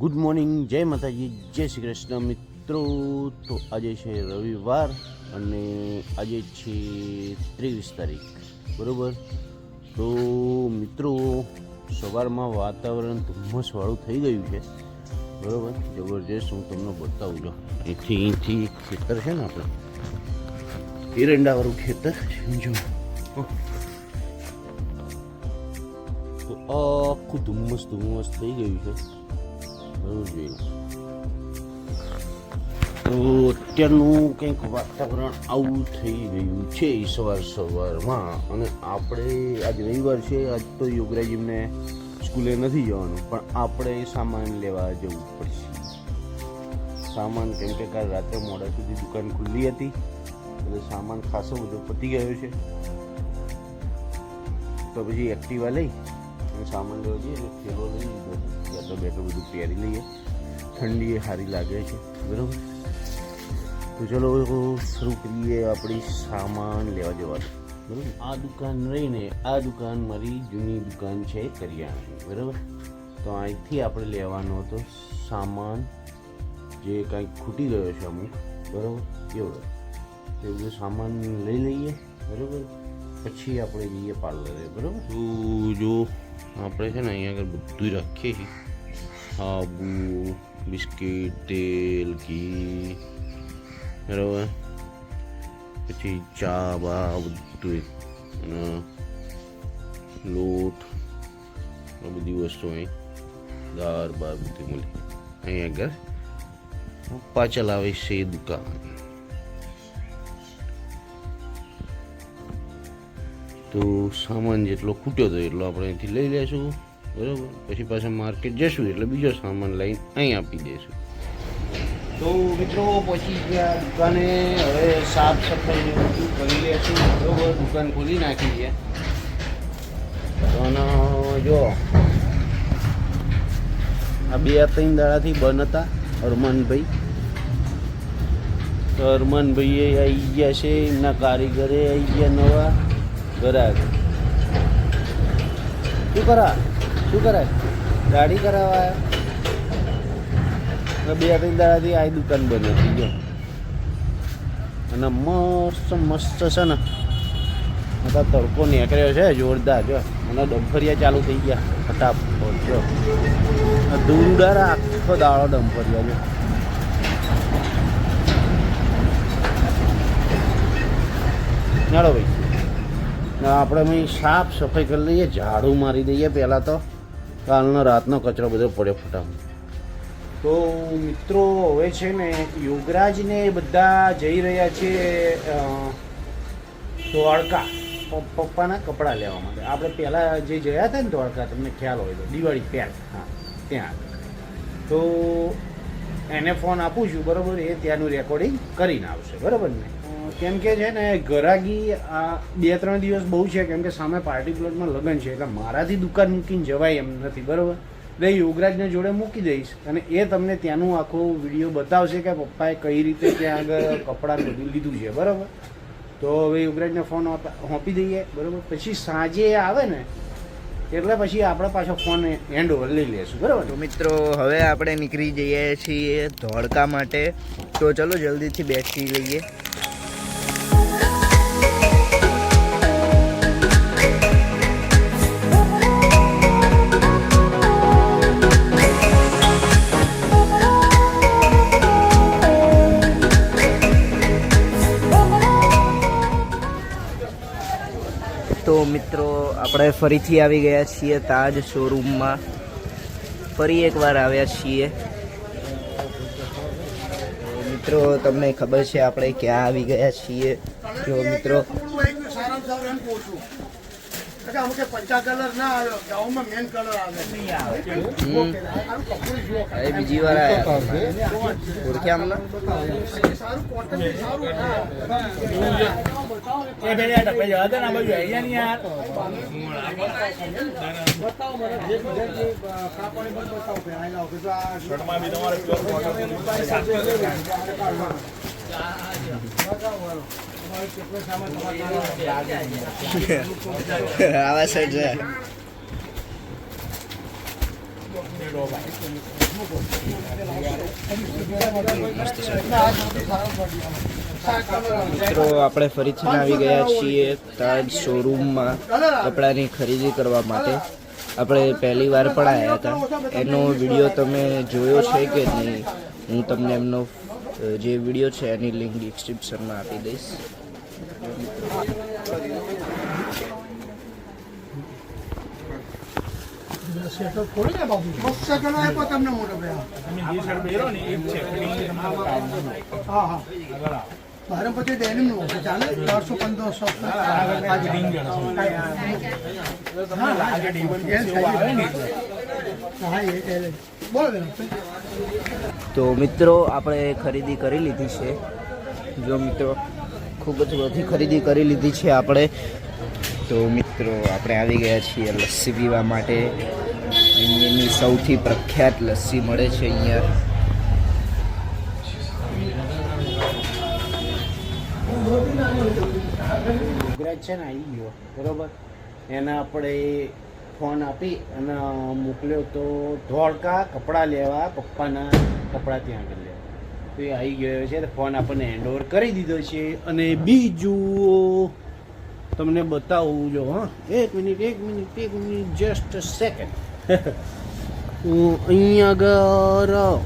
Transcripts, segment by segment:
Good morning જય માતાજી, જય શ્રી કૃષ્ણ મિત્રો. તો આજે છે રવિવાર અને આજે છે ત્રેવીસ તારીખ, બરાબર? તો મિત્રો, સવારમાં વાતાવરણ ધુમ્મસવાળું થઈ ગયું છે, બરાબર? જબરજસ્ત હું તમને બતાવું છું. અહીંથી અહીંથી ખેતર છે ને આપણે, એરંડાવાળું ખેતર જો તો આખું ધુમ્મસ ધુમ્મસ થઈ ગયું છે. જોયું તો અત્યારનું કંઈક વાતાવરણ આવું થઈ રહ્યું છે સવાર સવારમાં. અને આપણે આજ રવિવાર છે, આજ તો યોગરાજીમને સ્કૂલે નથી જવાનું, પણ આપણે સામાન લેવા જવું પડશે. સામાન કેમ કે કાલ રાત્રે મોડા સુધી દુકાન ખુલ્લી હતી, એટલે સામાન ખાસો બધો પતી ગયો છે. તો પછી એક્ટિવા લઈ. અને સામાન લેવા જોઈએ એટલે થેલો લઈ લીધો બેઠો બેઠો બધું પહેરી લઈએ. ઠંડી સારી લાગે છે. બરાબર? તો ચલો શરૂ કરીએ આપણી સામાન લેવા જવાનું. બરાબર? આ દુકાન રહીને, આ દુકાન મારી જૂની દુકાન છે કરિયાણાની. બરાબર? તો અહીંથી આપણે લેવાનો હતો સામાન જે કાંઈક ખૂટી ગયો છે અમુક. બરાબર? એવડો એ બધું સામાન લઈ લઈએ. બરાબર? પછી આપણે જઈએ પાર્લરે. બરાબર? તો જો આપણે છે ને અહીંયા આગળ બધું રાખીએ છીએ. સાબુ બિસ્કિટ, તેલ, ઘી, બરાબર? પછી ચા, બા બધું લોટ, આ બધી વસ્તુ અહીં. દાળ, બાર બધી મળી. અહીં આગળ પાછળ આવે છે દુકાન. તો સામાન જેટલો ખૂટ્યો હતો એટલો આપણે અહીંથી લઈ લેશું, બરાબર? પછી પાછા માર્કેટ જશું એટલે બીજો સામાન લઈને અહીં આપી દઈશું તો મિત્રો, પછી ગયા દુકાને હવે સાફ સફાઈ બધું કરી લેશું, બરાબર? દુકાન ખોલી નાખી છે. અને જો, આ બે ત્રણ દાડાથી બંધ હતા અરમાનભાઈ તો અરમાનભાઈએ આવી ગયા છે, એમના કારીગરે આવી ગયા નવા. ગ્રાહક શું કરા? શું કરે ગાડી કરાવવા આવ્યા? બે ત્રણ દાડાથી આ દુકાન બંધ હતી, જો. અને મસ્ત મસ્ત છે ને. બધા તડકો નીકળ્યો છે, જોરદાર, જો. અને ડંફરિયા ચાલુ થઈ ગયા, ફટાફટ, જો. દૂરદાર આખો દાડો ડંફરિયા, જો. ચાલો ભાઈ. આપણે અહીં સાફ સફાઈ કરી લઈએ, ઝાડુ મારી દઈએ પહેલાં તો. કાલનો રાતનો કચરો બધો પડ્યો ફટાફટ. તો મિત્રો, હવે છે ને યોગરાજને બધા જઈ રહ્યા છે દ્વારકા પપ્પાના કપડાં લેવા માટે. આપણે પહેલાં જે ગયા હતા ને દ્વારકા તમને ખ્યાલ હોય તો, દિવાળી પહેલાં. હા, ત્યાં તો એને ફોન આપું છું, બરાબર? એ ત્યાંનું રેકોર્ડિંગ કરીને આવશે. બરાબર ને? કેમ કે છે ને ગરાગી આ બે ત્રણ દિવસ બહુ છે, કેમ કે સામે પાર્ટી પ્લોટમાં લગ્ન છે, એટલે મારાથી દુકાન મૂકીને જવાય એમ નથી, બરાબર? એટલે યોગરાજને જોડે મૂકી દઈશ અને એ તમને ત્યાંનું આખો વીડિયો બતાવશે કે પપ્પાએ કઈ રીતે ત્યાં આગળ કપડાં બધું લીધું છે, બરાબર? તો હવે યોગરાજને ફોન સોંપી દઈએ, બરાબર? પછી સાંજે આવે ને, એટલે પછી આપણે પાછો ફોન હેન્ડ ઓવર લઈ લેશું બરાબર? તો મિત્રો, હવે આપણે નીકળી જઈએ છીએ ધોળકા માટે. તો ચલો, જલ્દીથી બેસી લઈએ મિત્રો, આપણે ફરીથી આવી ગયા છીએ તાજ શોરૂમમાં ફરી એકવાર આવ્યા છીએ. મિત્રો, તમને ખબર છે આપણે ક્યાં આવી ગયા છીએ? જો મિત્રો. બીજી વાર આવ્યા ઓળખ્યા એ બે યાર ડબ્બે જવા દે ને આ બાજુ આઈ જા. ને યાર બતાવો મને જે જે કાપડ બતાવો પહેરાયેલા હોય તો આ શર્ટમાં બી તમારે pure cotton નું તમારે કેટલો સામાન તમારે આવા સેટ છે. મેળો ભાઈ મિત્રો આપણે ફરીથી આવી ગયા છીએ તાજ શોરૂમમાં કપડાની ખરીદી કરવા માટે. આપણે પહેલી વાર પણ આવ્યા હતા. એનો વીડિયો તમે જોયો છે કે નહીં હું તમને એમનો જે વીડિયો છે એની લિંક ડિસ્ક્રિપ્શનમાં આપી દઈશ. તમને મોટો. હા હા. પછી ડેનિમનું ચાલે. બારસો પંદરસો. તો મિત્રો આપણે ખરીદી કરી લીધી છે. જો મિત્રો ખૂબ જ બધી ખરીદી કરી લીધી છે આપણે. તો મિત્રો આપણે આવી ગયા છીએ લસ્સી પીવા માટે. અહીંયાની સૌથી પ્રખ્યાત લસ્સી મળે છે અહીંયા. ગુજરાત આવી ગયો, બરોબર? એને આપણે ફોન આપી અને મોકલ્યો તો ધોળકા કપડાં લેવા, પપ્પાના કપડાં ત્યાં આગળ લેવા. તો એ આવી ગયો છે ફોન આપણને હેન્ડઓવર કરી દીધો છે. અને બીજું તમને બતાવું જો, હા. એક મિનિટ એક મિનિટ એક મિનિટ જસ્ટ સેકન્ડ હું અહીંયા આગળ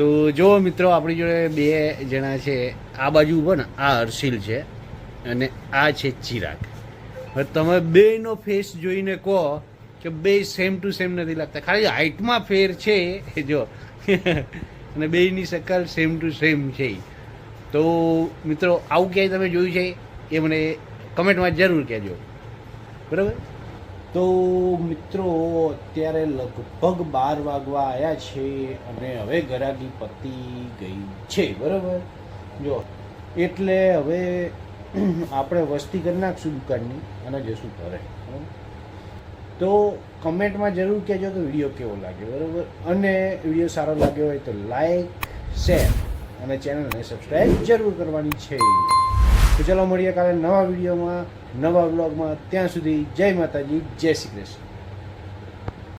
તો જો મિત્રો, આપણી જોડે બે જણા છે. આ બાજુ ઊભો ને, આ હર્ષિલ છે અને આ છે ચિરાગ. હવે તમે બેનો ફેસ જોઈને કહો કે બે સેમ ટુ સેમ નથી લાગતા. ખાલી હાઇટમાં ફેર છે જો. અને બેની શકલ સેમ ટુ સેમ છે તો મિત્રો, આવું ક્યાંય તમે જોયું છે એ મને કમેન્ટમાં જરૂર કહેજો. બરાબર? તો મિત્રો, અત્યારે લગભગ બાર વાગવા આવ્યા છે અને હવે ગરાગી પતી ગઈ છે, બરાબર? જો, એટલે હવે આપણે વસ્તી કરી નાખશું દુકાનની અને જશું ઘરે? તો કમેન્ટમાં જરૂર કહેજો કે વીડિયો કેવો લાગ્યો, બરાબર? અને વીડિયો સારો લાગ્યો હોય તો લાઈક, શેર અને ચેનલને સબસ્ક્રાઈબ જરૂર કરવાની છે. તો ચાલો મળીએ કાલે નવા વિડીયોમાં, નવા બ્લોગમાં ત્યાં સુધી જય માતાજી, જય શ્રી કૃષ્ણ.